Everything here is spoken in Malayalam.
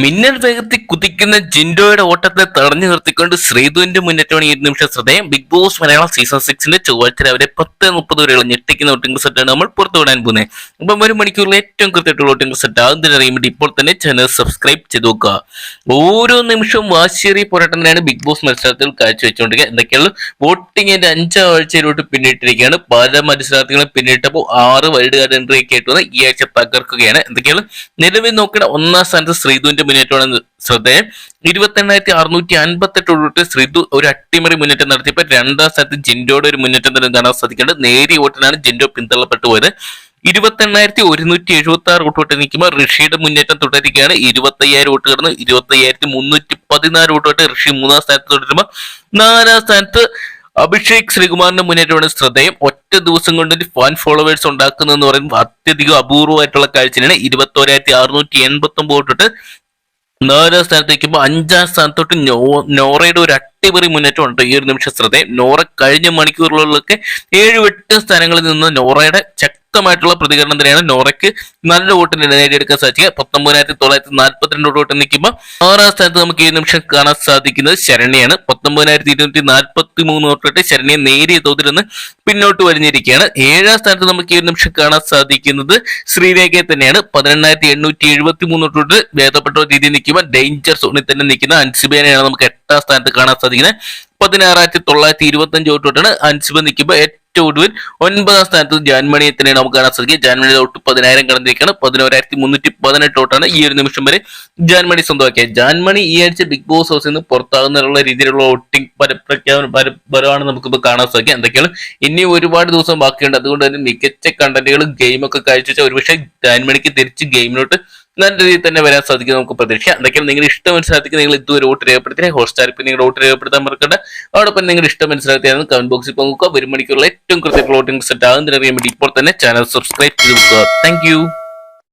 മിന്നൽ വേഗത്തിൽ കുതിക്കുന്ന ജിൻഡോയുടെ ഓട്ടത്തെ തടഞ്ഞു നിർത്തിക്കൊണ്ട് ശ്രീധുവിന്റെ മുന്നേറ്റമാണ് ഈ നിമിഷം ശ്രദ്ധേയം. ബിഗ് ബോസ് മലയാളം സീസൺ സിക്സിന്റെ ചൊവ്വാഴ്ച രാവിലെ പത്ത് മുപ്പത് വരെയുള്ള ഞെട്ടിക്കുന്ന വോട്ടിംഗ് സെറ്റാണ് നമ്മൾ പുറത്തു വിടാൻ പോകുന്നത്. അപ്പം ഒരു മണിക്കൂറിൽ ഏറ്റവും കൃത്യമായിട്ടുള്ള വോട്ടിംഗ് സെറ്റ് ആകുന്നതിന് അറിയുമ്പോൾ ഇപ്പോൾ തന്നെ ചാനൽ സബ്സ്ക്രൈബ് ചെയ്ത് നോക്കുക. ഓരോ നിമിഷവും വാശിയേറിയ പോരാട്ടം തന്നെയാണ് ബിഗ് ബോസ് മത്സരത്തിൽ കാഴ്ചവെച്ചുകൊണ്ടിരിക്കുക എന്തൊക്കെയാണ്? വോട്ടിങ്ങിന്റെ അഞ്ചാം ആഴ്ചയിലോട്ട് പിന്നിട്ടിരിക്കുകയാണ്. പല മത്സരാർത്ഥികളും പിന്നിട്ടപ്പോൾ ആറ് വൈൽഡ് കാർഡ് എൻട്രി ഒക്കെ ആയിട്ട് ഈ ആഴ്ച തകർക്കുകയാണ്. എന്തൊക്കെയാണ്? നിലവിൽ നോക്കേണ്ട ഒന്നാം സ്ഥാനത്ത് ശ്രീധുവിന്റെ മുന്നേറ്റമാണ് ശ്രദ്ധേയം. ഇരുപത്തി എണ്ണായിരത്തി അറുന്നൂറ്റി അൻപത്തെട്ടോട്ട് ശ്രീതു ഒരു അട്ടിമറി മുന്നേറ്റം നടത്തിയപ്പോൾ രണ്ടാം സ്ഥാനത്ത് ജിൻഡോയുടെ ഒരു മുന്നേറ്റം തന്നെ കാണാൻ സാധിക്കേണ്ടത് നേരിയ വോട്ടിനാണ് ജിൻഡോ പിന്തള്ളപ്പെട്ടു പോയത്. ഇരുപത്തി എണ്ണായിരത്തി ഒരുന്നൂറ്റി എഴുപത്തി ആറ് വോട്ട് വോട്ട് നിൽക്കുമ്പോൾ ഋഷിയുടെ മുന്നേറ്റം തുടരുകയാണ്. ഇരുപത്തി അയ്യായിരം വോട്ട് കടന്ന് ഇരുപത്തി അയ്യായിരത്തി മുന്നൂറ്റി പതിനാല് വോട്ട് വോട്ട് ഋഷി മൂന്നാം സ്ഥാനത്ത് തുടരുമ്പോൾ നാലാം സ്ഥാനത്ത് അഭിഷേക് ശ്രീകുമാറിന്റെ മുന്നേറ്റമാണ് ശ്രദ്ധേയം. ഒറ്റ ദിവസം കൊണ്ട് ഒരു ഫാൻ ഫോളോവേഴ്സ് ഉണ്ടാക്കുന്നതെന്ന് പറയുമ്പോൾ അത്യധികം അപൂർവമായിട്ടുള്ള കാഴ്ചയാണ്. ഇരുപത്തോരായിരത്തി അറുന്നൂറ്റി എൺപത്തി ഒമ്പത് തൊട്ടിട്ട് നാലാം സ്ഥാനത്ത് നിൽക്കുമ്പോൾ അഞ്ചാം സ്ഥാനത്തോട്ട് നോ നോറയുടെ ഒരു അട്ടിപറി മുന്നേറ്റം ഉണ്ട്. ഈ ഒരു നിമിഷ ശ്രദ്ധേയം നോറ കഴിഞ്ഞ മണിക്കൂറുകളിലൊക്കെ ഏഴ് എട്ട് സ്ഥാനങ്ങളിൽ നിന്ന് നോറയുടെ ശക്തമായിട്ടുള്ള പ്രതികരണം തന്നെയാണ് നോറയ്ക്ക്. നല്ല വോട്ടിന് നേടിയെടുക്കാൻ സാധിക്കുക. പത്തൊമ്പതിനായിരത്തി തൊള്ളായിരത്തി നാൽപ്പത്തിരണ്ട് വോട്ട് നിൽക്കുമ്പോൾ ആറാം സ്ഥാനത്ത് നമുക്ക് ഈ നിമിഷം കാണാൻ സാധിക്കുന്നത് ശരണ്യാണ്. പത്തൊമ്പതിനായിരത്തി ഇരുന്നൂറ്റി നാൽപ്പത്തി മൂന്ന് വോട്ടിട്ട് ശരണ്യെ നേരിയ തോതിൽ നിന്ന് പിന്നോട്ട് വലിഞ്ഞിരിക്കുകയാണ്. ഏഴാം സ്ഥാനത്ത് നമുക്ക് ഈ നിമിഷം കാണാൻ സാധിക്കുന്നത് ശ്രീരേഖയെ തന്നെയാണ്. പതിനെണ്ണായിരത്തി എണ്ണൂറ്റി എഴുപത്തി മൂന്ന് തൊട്ട് ഭേദപ്പെട്ട രീതിയിൽ നിൽക്കുമ്പോൾ ഡേഞ്ചർ സോണിൽ തന്നെ നിൽക്കുന്ന അൻസിബേനെയാണ് നമുക്ക് എട്ടാം സ്ഥാനത്ത് കാണാൻ സാധിക്കുന്നത്. പതിനാറായിരത്തി തൊള്ളായിരത്തി ഇരുപത്തി അഞ്ച് തൊട്ടാണ് അൻസിബ നിൽക്കുമ്പോൾ ഏറ്റവും ഒടുവിൽ ഒൻപതാം സ്ഥാനത്ത് ജാൻമണിയെ തന്നെയാണ് നമുക്ക് കാണാൻ സാധിക്കുക ജാൻമണി തൊട്ട് പതിനായിരം കടന്നിരിക്കുകയാണ്. പതിനോരായിരത്തി മുന്നൂറ്റി പതിനെട്ട് തൊട്ടാണ് ഈ ഒരു നിമിഷം വരെ ജാൻമണി സ്വന്തമാക്കിയത്. ജാൻമണി ഈ ആഴ്ച ബിഗ് ബോസ് ഹൗസിൽ നിന്ന് പുറത്താകുന്നതിനുള്ള രീതിയിലുള്ള വോട്ടിംഗ് പ്രഖ്യാപനം പരമാണ് നമുക്കിപ്പോൾ കാണാൻ സാധിക്കുക. എന്തൊക്കെയാണ്? ഇനി ഒരുപാട് ദിവസം ബാക്കിയുണ്ട്. അതുകൊണ്ട് തന്നെ മികച്ച കണ്ടന്റുകളും ഗെയിമൊക്കെ കാഴ്ചവെച്ചാൽ ഒരുപക്ഷെ ജാൻമണിക്ക് തിരിച്ച് ഗെയിമിലോട്ട് നല്ല രീതിയിൽ തന്നെ വരാൻ സാധിക്കും നമുക്ക് പ്രതീക്ഷിക്കാം എന്തൊക്കെയാണ് നിങ്ങൾ ഇഷ്ടം മനസ്സിലാക്കി നിങ്ങൾ ഇതുവരെ വോട്ട് രേഖപ്പെടുത്തി ഹോട്ട്സ്റ്റാർ ഇപ്പം നിങ്ങളുടെ വോട്ട് രേഖപ്പെടുത്താൻ മറക്കണ്ട. അതോടൊപ്പം നിങ്ങളുടെ ഇഷ്ടം മനസ്സിലാക്കിയാണ് കമന്റ് ബോക്സിൽ പോകുക ഒരു മണിക്കുള്ള ഏറ്റവും കൃത്യ വോട്ടിംഗ് സെറ്റ് ആകുന്നതിനറിയാൻ വേണ്ടി ഇപ്പോൾ തന്നെ ചാനൽ സബ്സ്ക്രൈബ് ചെയ്ത് നോക്കുക താങ്ക്